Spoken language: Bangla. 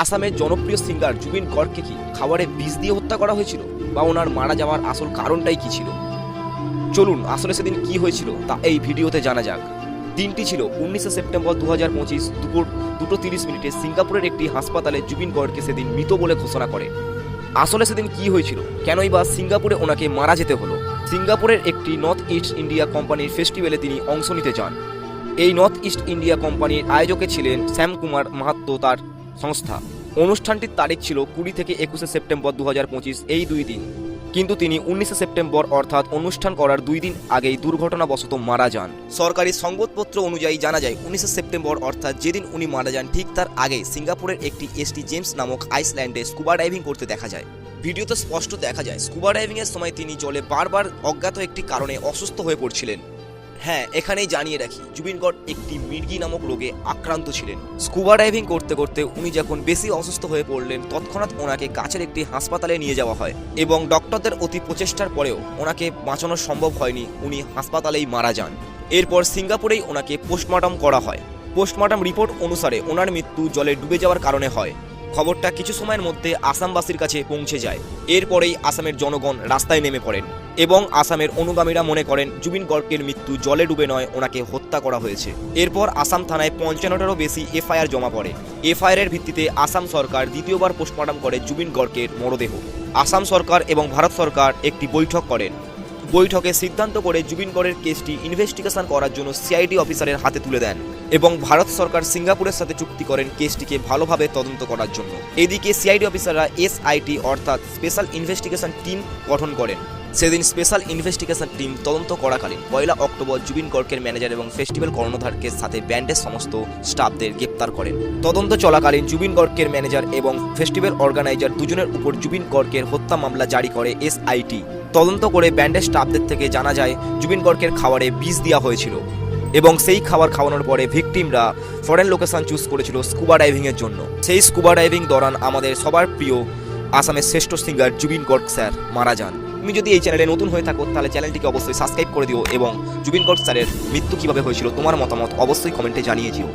আসামের জনপ্রিয় সিঙ্গার জুবিন গড়কে কি খাবারে বিষ দিয়ে হত্যা করা হয়েছিল? বা ওনার মারা যাওয়ার আসল কারণটাই কি ছিল? চলুন, আসলে সেদিন কি হয়েছিল তা এই ভিডিওতে জানা যাক। দিনটি ছিল উনিশে সেপ্টেম্বর দু হাজার পঁচিশ দুপুর দুটো তিরিশ মিনিটে সিঙ্গাপুরের একটি হাসপাতালে জুবিন গড়কে সেদিন মৃত বলে ঘোষণা করে। আসলে সেদিন কি হয়েছিল? কেনই বা সিঙ্গাপুরে ওনাকে মারা যেতে হলো? সিঙ্গাপুরের একটি নর্থ ইস্ট ইন্ডিয়া কোম্পানির ফেস্টিভ্যালে তিনি অংশ নিতে চান। এই নর্থ ইস্ট ইন্ডিয়া কোম্পানির আয়োজকে ছিলেন শ্যাম কুমার মাহাত্ম তার সংস্থা। অনুষ্ঠানটির তারিখ ছিল কুড়ি থেকে একুশে সেপ্টেম্বর দু হাজার পঁচিশ, এই দুই দিন। কিন্তু তিনি উনিশে সেপ্টেম্বর অর্থাৎ অনুষ্ঠান করার দুই দিন আগেই দুর্ঘটনাবশত মারা যান। সরকারি সংবাদপত্র অনুযায়ী জানা যায়, উনিশে সেপ্টেম্বর অর্থাৎ যেদিন উনি মারা যান, ঠিক তার আগে সিঙ্গাপুরের একটি এসটি জেমস নামক আইসল্যান্ডে স্কুবা ডাইভিং করতে দেখা যায়। ভিডিওতে স্পষ্ট দেখা যায়, স্কুবা ডাইভিংয়ের সময় তিনি জলে বারবার অজ্ঞাত একটি কারণে অসুস্থ হয়ে পড়ছিলেন। হ্যাঁ এখানেই জানিয়ে রাখি জুবিন গড একটি মির্গি নামক রোগে আক্রান্ত ছিলেন। স্কুবা ডাইভিং করতে করতে উনি যখন বেশি অসুস্থ হয়ে পড়লেন, তৎক্ষণাৎ ওনাকে কাছের একটি হাসপাতালে নিয়ে যাওয়া হয় এবং ডক্টরদের অতি প্রচেষ্টার পরেও ওনাকে বাঁচানো সম্ভব হয়নি, উনি হাসপাতালেই মারা যান। এরপর সিঙ্গাপুরেই ওনাকে পোস্টমর্টম করা হয়। পোস্টমর্টম রিপোর্ট অনুসারে ওনার মৃত্যু জলে ডুবে যাওয়ার কারণে হয়। খবরটা কিছু সময়ের মধ্যে আসামবাসীর কাছে পৌঁছে যায়। এরপরেই আসামের জনগণ রাস্তায় নেমে পড়েন এবং আসামের অনুগামীরা মনে করেন জুবিন গর্গের মৃত্যু জলে ডুবে নয়, ওনাকে হত্যা করা হয়েছে। এরপর আসাম থানায় পঞ্চান্নটারও বেশি এফআইআর জমা পড়ে। এফআইআরের ভিত্তিতে আসাম সরকার দ্বিতীয়বার পোস্টমর্টম করে জুবিন গর্গের মরদেহ। আসাম সরকার এবং ভারত সরকার একটি বৈঠক করেন। বৈঠকে সিদ্ধান্ত করে জুবিন গড়ের কেসটি ইনভেস্টিগেশন করার জন্য সিআইডি অফিসারের হাতে তুলে দেন এবং ভারত সরকার সিঙ্গাপুরের সাথে চুক্তি করেন কেসটিকে ভালোভাবে তদন্ত করার জন্য। এদিকে সিআইডি অফিসাররা এসআইটি অর্থাৎ স্পেশাল ইনভেস্টিগেশন টিম গঠন করেন। সেদিন স্পেশাল ইনভেস্টিগেশন টিম তদন্ত করাকালীন পয়লা অক্টোবর জুবিন গর্গের ম্যানেজার এবং ফেস্টিভ্যাল কর্ণধারকে সাথে ব্যান্ডের সমস্ত স্টাফদের গ্রেপ্তার করেন। তদন্ত চলাকালীন জুবিন গর্গের ম্যানেজার এবং ফেস্টিভ্যাল অর্গানাইজার দুজনের উপর জুবিন গর্গের হত্যা মামলা জারি করে এসআইটি তদন্ত করে ব্যান্ডের স্টাফদের থেকে জানা যায়, জুবিন গর্গের খাবারে বিষ দেওয়া হয়েছিল এবং সেই খাবার খাওয়ানোর পরে ভিকটিমরা ফরেন লোকেশন চুজ করেছিল স্কুবা ডাইভিংয়ের জন্য। সেই স্কুবা ডাইভিং দৌরান আমাদের সবার প্রিয় আসামের শ্রেষ্ঠ সিঙ্গার জুবিন গর্গ স্যার মারা যান। তুমি যদি এই চ্যানেলে নতুন হয়ে থাকো, তাহলে চ্যানেলটিকে অবশ্যই সাবস্ক্রাইব করে দিও এবং জুবিন গর্গ স্যারের মৃত্যু কীভাবে হয়েছিল, তোমার মতামত অবশ্যই কমেন্টে জানিয়ে দিও।